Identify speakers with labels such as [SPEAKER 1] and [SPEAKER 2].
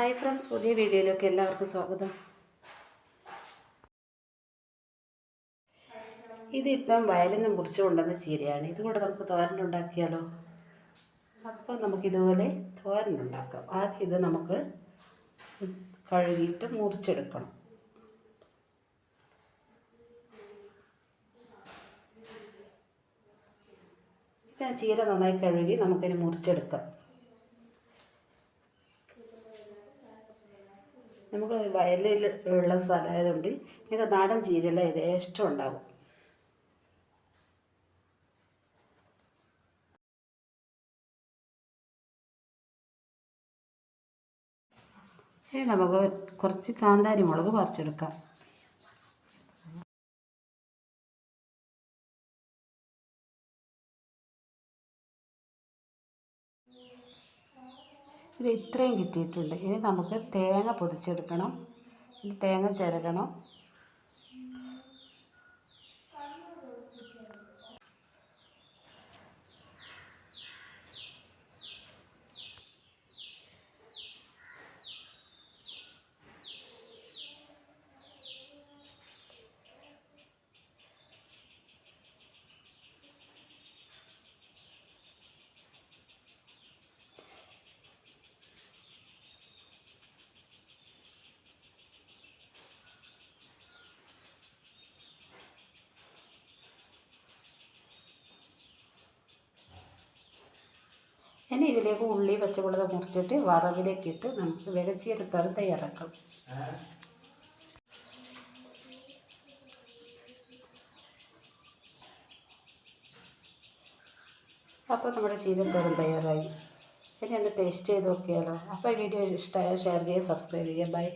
[SPEAKER 1] Hi friends പുതിയ വീഡിയോയിലേക്ക് എല്ലാവർക്കും സ്വാഗതം. ഇതിപ്പം വയലിൽ നിന്ന് മുറിച്ച് കൊണ്ടുവന്ന ചീരയാണ്. ഇതുകൂടെ നമുക്ക് തോരനുണ്ടാക്കിയാലോ അപ്പോൾ നമുക്കിതുപോലെ തോരനുണ്ടാക്കാം ആദ്യം ഇത് നമുക്ക് കഴുകിയിട്ട് മുറിച്ചെടുക്കണം. ഇത് ചീര നന്നായി കഴുകി നമുക്കിനി മുറിച്ചെടുക്കാം. നമുക്ക് വയലിൽ ഉള്ള സ്ഥലമായതുകൊണ്ട് ഞങ്ങൾക്ക് നാടൻ ചീരയെല്ലാം ഇത് ഇഷ്ടം ഉണ്ടാവും. ഇനി നമുക്ക് കുറച്ച് കാന്താരി മുളക് പറിച്ചെടുക്കാം. ഇത് ഇത്രയും കിട്ടിയിട്ടുണ്ട്. ഇനി നമുക്ക് തേങ്ങ പൊതിച്ചെടുക്കണം. തേങ്ങ ചിരകണം. ഇനി ഇതിലേക്ക് ഉള്ളി പച്ചമുളക് മുറിച്ചിട്ട് വറവിലേക്ക് ഇട്ട് നമുക്ക് വികച്ചീരത്തോളം തയ്യാറാക്കാം. അപ്പോൾ നമ്മുടെ ചീരത്തോരം തയ്യാറായി. ഇനി ഒന്ന് ടേസ്റ്റ് ചെയ്ത് നോക്കിയാലോ. അപ്പോൾ ഈ വീഡിയോ ഇഷ്ടമായാൽ ഷെയർ ചെയ്യുക സബ്സ്ക്രൈബ് ചെയ്യുക. ബൈ